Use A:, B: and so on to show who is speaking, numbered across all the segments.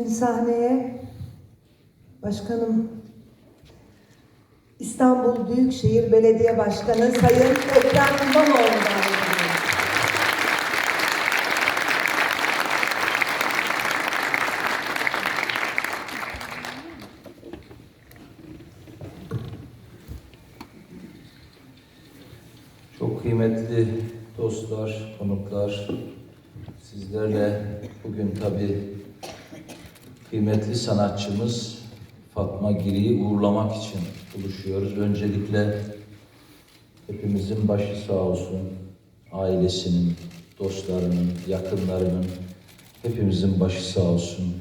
A: Şimdi sahneye başkanım İstanbul Büyükşehir Belediye Başkanı Sayın Ekrem İmamoğlu davet ediyorum.
B: Çok kıymetli dostlar, konuklar, sizlerle bugün tabii kıymetli sanatçımız Fatma Giri'yi uğurlamak için buluşuyoruz. Öncelikle hepimizin başı sağ olsun, ailesinin, dostlarının, yakınlarının, hepimizin başı sağ olsun.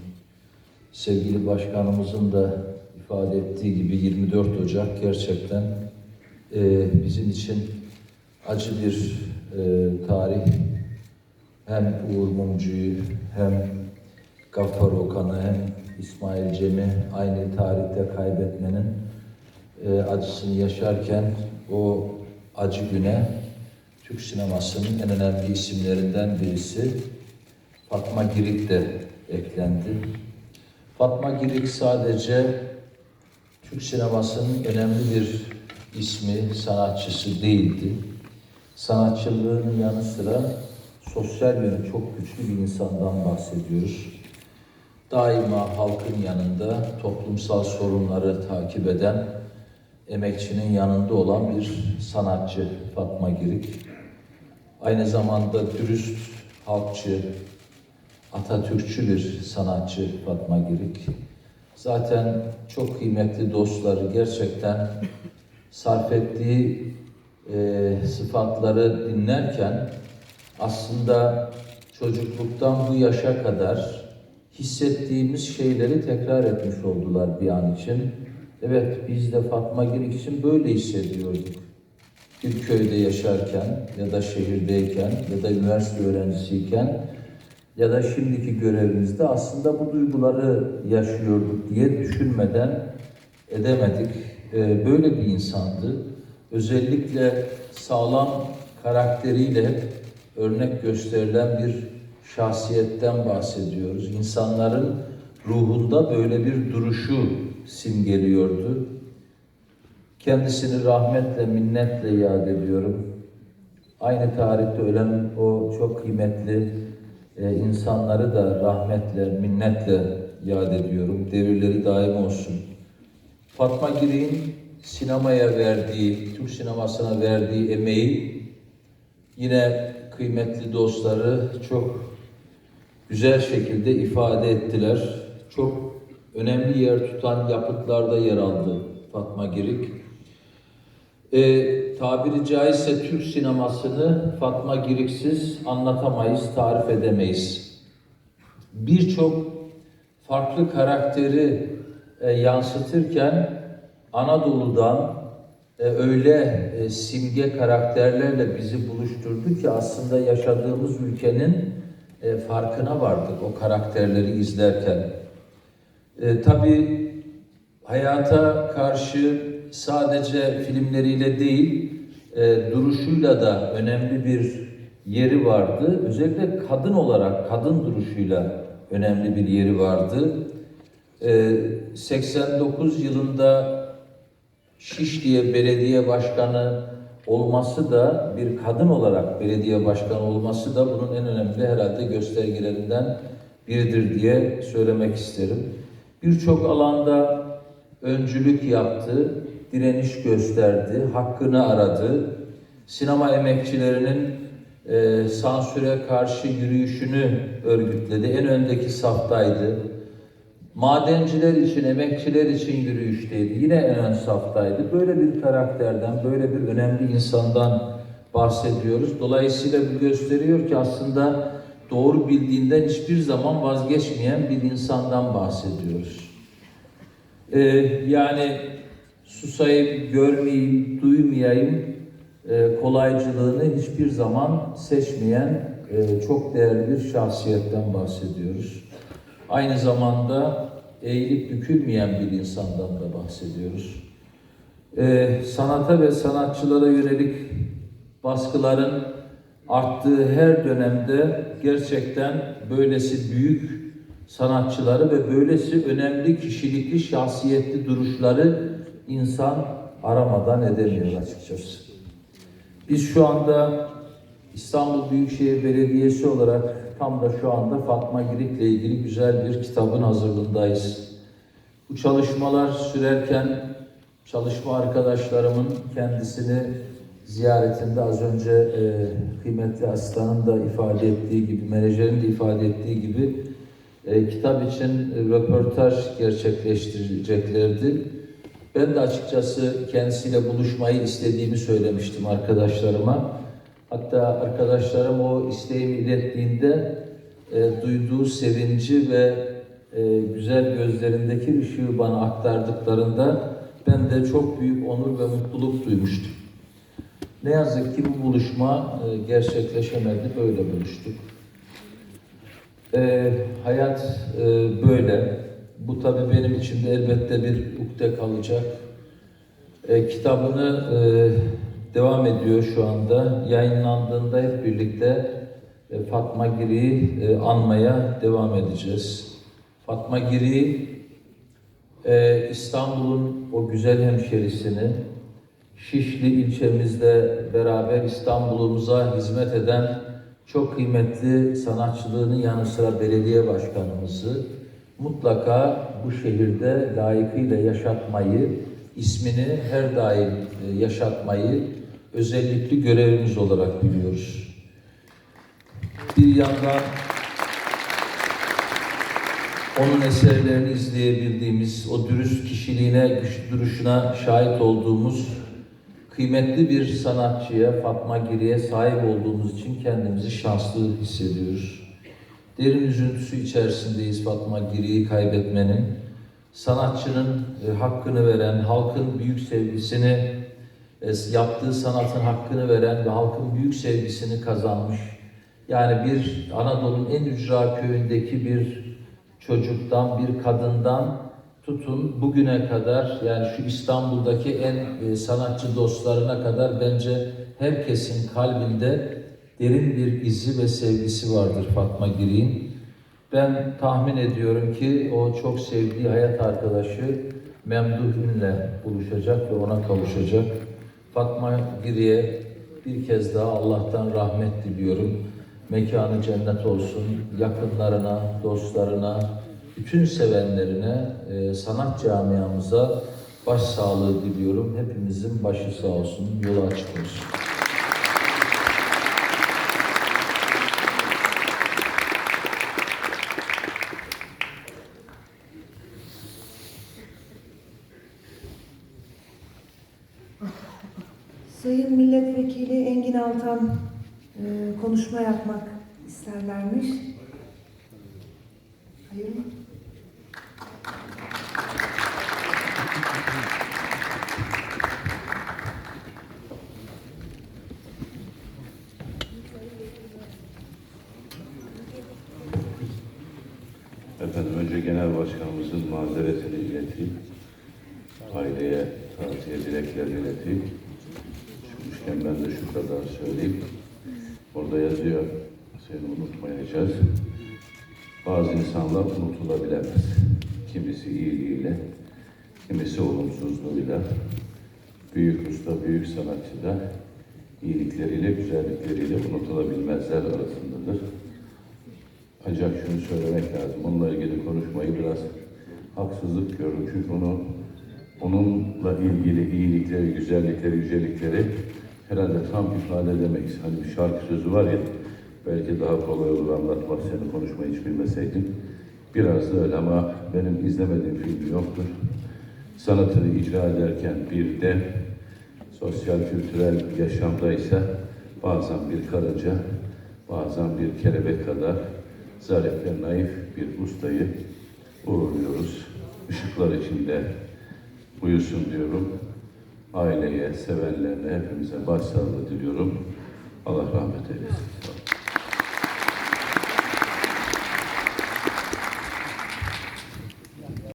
B: Sevgili başkanımızın da ifade ettiği gibi 24 Ocak gerçekten e, bizim için acı bir e, tarih. Hem Uğur Mumcu'yu hem Gaffar Okan'ı hem İsmail Cem'i aynı tarihte kaybetmenin e, acısını yaşarken o acı güne Türk sinemasının en önemli isimlerinden birisi Fatma Girik de eklendi. Fatma Girik sadece Türk sinemasının önemli bir ismi, sanatçısı değildi. Sanatçılığının yanı sıra sosyal yönü çok güçlü bir insandan bahsediyoruz. Daima halkın yanında toplumsal sorunları takip eden, emekçinin yanında olan bir sanatçı Fatma Girik. Aynı zamanda dürüst, halkçı, Atatürkçü bir sanatçı Fatma Girik. Zaten çok kıymetli dostları gerçekten sarf ettiği e, sıfatları dinlerken aslında çocukluktan bu yaşa kadar hissettiğimiz şeyleri tekrar etmiş oldular bir an için. Evet biz de Fatma Girik için böyle hissediyorduk. Bir köyde yaşarken ya da şehirdeyken ya da üniversite öğrencisiyken ya da şimdiki görevimizde aslında bu duyguları yaşıyorduk diye düşünmeden edemedik. Ee, böyle bir insandı. Özellikle sağlam karakteriyle örnek gösterilen bir şahsiyetten bahsediyoruz. İnsanların ruhunda böyle bir duruşu simgeliyordu. Kendisini rahmetle, minnetle yad ediyorum. Aynı tarihte ölen o çok kıymetli e, insanları da rahmetle, minnetle yad ediyorum. Devirleri daim olsun. Fatma Girik'in sinemaya verdiği, Türk sinemasına verdiği emeği yine kıymetli dostları çok güzel şekilde ifade ettiler. Çok önemli yer tutan yapıtlarda yer aldı Fatma Girik. E, tabiri caizse Türk sinemasını Fatma Giriksiz anlatamayız, tarif edemeyiz. Birçok farklı karakteri e, yansıtırken Anadolu'dan e, öyle e, simge karakterlerle bizi buluşturdu ki aslında yaşadığımız ülkenin e, farkına vardık o karakterleri izlerken. E, tabii hayata karşı sadece filmleriyle değil, e, duruşuyla da önemli bir yeri vardı. Özellikle kadın olarak, kadın duruşuyla önemli bir yeri vardı. E, 89 yılında Şişli'ye belediye başkanı olması da bir kadın olarak belediye başkanı olması da bunun en önemli herhalde göstergelerinden biridir diye söylemek isterim. Birçok alanda öncülük yaptı, direniş gösterdi, hakkını aradı. Sinema emekçilerinin e, sansüre karşı yürüyüşünü örgütledi. En öndeki saftaydı. Madenciler için, emekçiler için yürüyüşteydi. Yine en ön saftaydı. Böyle bir karakterden, böyle bir önemli insandan bahsediyoruz. Dolayısıyla bu gösteriyor ki aslında doğru bildiğinden hiçbir zaman vazgeçmeyen bir insandan bahsediyoruz. Ee, yani susayım, görmeyeyim, duymayayım e, kolaycılığını hiçbir zaman seçmeyen e, çok değerli bir şahsiyetten bahsediyoruz. Aynı zamanda eğilip bükülmeyen bir insandan da bahsediyoruz. Ee, sanata ve sanatçılara yönelik baskıların arttığı her dönemde gerçekten böylesi büyük sanatçıları ve böylesi önemli kişilikli, şahsiyetli duruşları insan aramadan edemiyor açıkçası. Biz şu anda İstanbul Büyükşehir Belediyesi olarak tam da şu anda Fatma Girik'le ilgili güzel bir kitabın hazırlığındayız. Bu çalışmalar sürerken çalışma arkadaşlarımın kendisini ziyaretinde az önce e, kıymetli asistanın da ifade ettiği gibi, menajerin de ifade ettiği gibi e, kitap için e, röportaj gerçekleştireceklerdi. Ben de açıkçası kendisiyle buluşmayı istediğimi söylemiştim arkadaşlarıma. Hatta arkadaşlarım o isteğimi ilettiğinde e, duyduğu sevinci ve e, güzel gözlerindeki ışığı bana aktardıklarında ben de çok büyük onur ve mutluluk duymuştum. Ne yazık ki bu buluşma e, gerçekleşemedi, böyle buluştuk. E, hayat e, böyle. Bu tabii benim için de elbette bir ukde kalacak. E, kitabını e, devam ediyor şu anda. Yayınlandığında hep birlikte e, Fatma Giri'yi e, anmaya devam edeceğiz. Fatma Giri e, İstanbul'un o güzel hemşerisini, Şişli ilçemizde beraber İstanbul'umuza hizmet eden çok kıymetli sanatçılığının yanı sıra belediye başkanımızı mutlaka bu şehirde layıkıyla yaşatmayı, ismini her daim yaşatmayı özellikli görevimiz olarak biliyoruz. Bir yandan onun eserlerini izleyebildiğimiz, o dürüst kişiliğine, güçlü duruşuna şahit olduğumuz kıymetli bir sanatçıya, Fatma Giri'ye sahip olduğumuz için kendimizi şanslı hissediyoruz. Derin üzüntüsü içerisindeyiz Fatma Giri'yi kaybetmenin. Sanatçının e, hakkını veren, halkın büyük sevgisini, yaptığı sanatın hakkını veren ve halkın büyük sevgisini kazanmış. Yani bir Anadolu'nun en ücra köyündeki bir çocuktan, bir kadından tutun bugüne kadar yani şu İstanbul'daki en e, sanatçı dostlarına kadar bence herkesin kalbinde derin bir izi ve sevgisi vardır Fatma Girik'in. Ben tahmin ediyorum ki o çok sevdiği hayat arkadaşı Memduh Ün'le buluşacak ve ona kavuşacak. Fatma Girik'e bir kez daha Allah'tan rahmet diliyorum. Mekanı cennet olsun. Yakınlarına, dostlarına, bütün sevenlerine, e, sanat camiamıza başsağlığı diliyorum. Hepimizin başı sağ olsun, yolu açık olsun.
A: Altan e, konuşma yapmak isterlermiş. Hayır mı?
C: Efendim önce Genel Başkanımızın mazeretini ileteyim. Aileye taziye dileklerini ileteyim. Çıkmışken ben de şu kadar söyleyeyim. Orada yazıyor, seni unutmayacağız. Bazı insanlar unutulabilemez. Kimisi iyiliğiyle, kimisi olumsuzluğuyla. Büyük usta, büyük sanatçı da iyilikleriyle, güzellikleriyle unutulabilmezler arasındadır. Ancak şunu söylemek lazım. Onunla ilgili konuşmayı biraz haksızlık gördüm. Çünkü onu onunla ilgili iyilikleri, güzellikleri, yücelikleri herhalde tam ifade edemeyiz. Hani bir şarkı sözü var ya, belki daha kolay olur anlatmak seni konuşmayı hiç bilmeseydim. Biraz da öyle ama benim izlemediğim film yoktur. Sanatını icra ederken bir de sosyal kültürel yaşamda ise bazen bir karınca, bazen bir kelebek kadar zarif ve naif bir ustayı uğurluyoruz. Işıklar içinde uyusun diyorum. Aileye, sevenlerine, hepimize başsağlığı diliyorum. Allah rahmet eylesin.